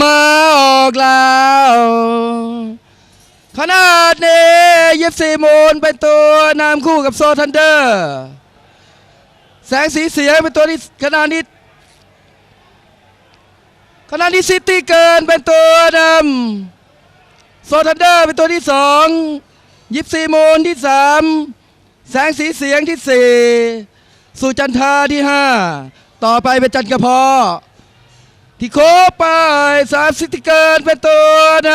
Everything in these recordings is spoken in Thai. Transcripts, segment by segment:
มาออกแล้วขนาดนี้ยิบซีมูลเป็นตัวนำคู่กับโซทันเดอร์ แสงสีเสียงเป็นตัวที่ขนาดนี้ขณะนี้ซิตี้เกินเป็นตัวนำโซทันเดอร์เป็นตัวที่สองยิปซีมูลที่สามแสงสีเสียงที่สี่สุจันทาที่ห้าต่อไปเป็นจันกระพาะ ที่โคไปสามซิตี้เกินเป็นตัวน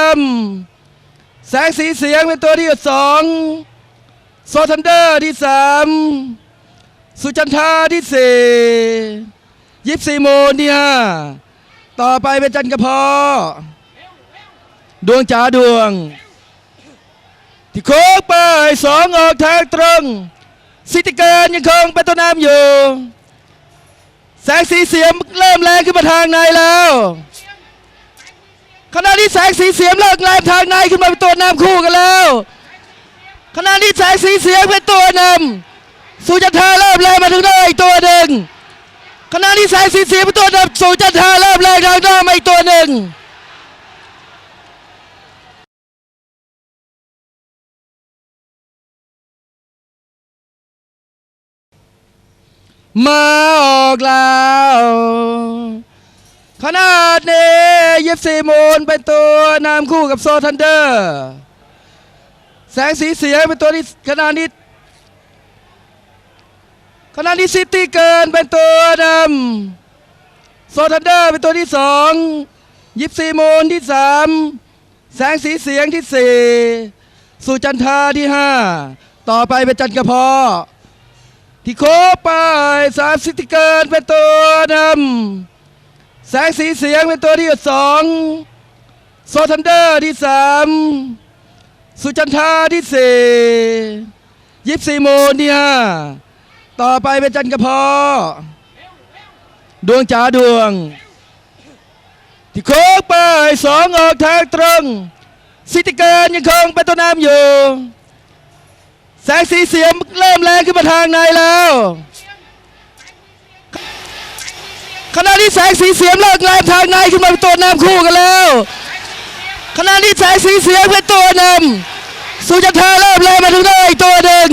ำแสงสีเสียงเป็นตัวที่สองโซทันเดอร์ที่สามสุจันทาที่สี่ยิปซีโมูลที่ห้าต่อไปเป็นจันกระเพาะดวงจ๋าดวง ที่โค้งไปสองออกทางตรง สิติเกินยังคงเป็นตัวนำอยู่ งสีเสียมเริ่มแรงขึ้นมาทางในแล้วขณะนี้แสงสีเสียมเริ่มแรงทางในขึ้นมาเป็นตัวนำคู่กันแล้วขณะนี้แสงสีเสียงเป็นตัวนำสุจันทาเริ่มแรงมาถึงได้อีกตัวหนึ่งขณะนี้แสงสีเสียงเป็นตัวนำสู่จันทาเริ่มแรงทางหน้ามาอีกตัวหนึ่ง มาออกแล้วขนาดนี้ยิบซีมูลเป็นตัวนำคู่กับโซทันเดอร์ แสงสีเสียงเป็นตัวที่ขนาดนี้ขณะนี้ซิตี้เกินเป็นตัวนำโซทันเดอร์เป็นตัวที่สองยิปซีมูลที่สามแสงสีเสียงที่สี่สุจันทาที่ห้าต่อไปเป็นจันกระพาะ ที่โคไปสามซิตี้เกินเป็นตัวนำแสงสีเสียงเป็นตัวที่สองโซทันเดอร์ที่สามสุจันทาที่สี่ยิปซีโมูลที่ห้าต่อไปเป็นจันกระพาะดวงจ๋าดวง ที่โค้งไปสองออกทางตรง สิติเกินยังคงเป็นตัวนำอยู่ แสงสีเสียงเริ่มแรงขึ้นมาทางในแล้วขณะนี้แสงสีเสียงเริ่มแรงทางในขึ้นมาเป็นตัวนำคู่กันแล้วขณะนี้แสงสีเสียงเป็นตัวนำสุจันทาเริ่มแรงมาถึงได้อีกตัวหนึ่ง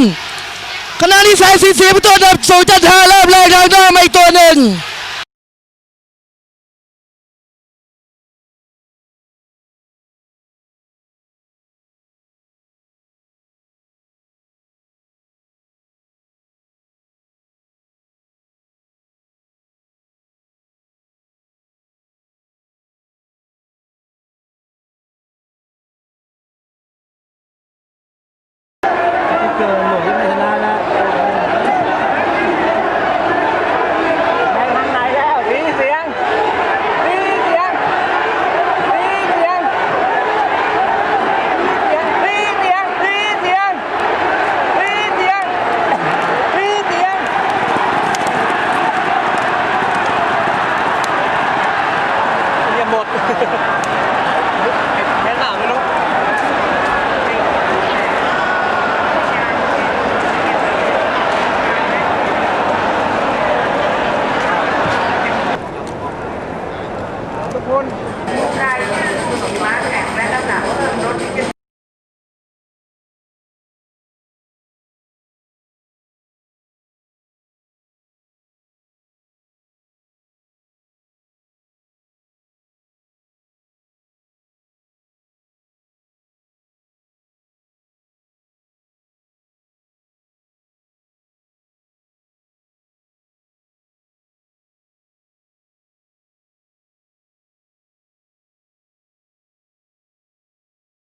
ขณะนี้แสงสีเสียงเป็นตัวดับสู่จันทาเริ่มแรงทางหน้ามาอีกตัวหนึ่ง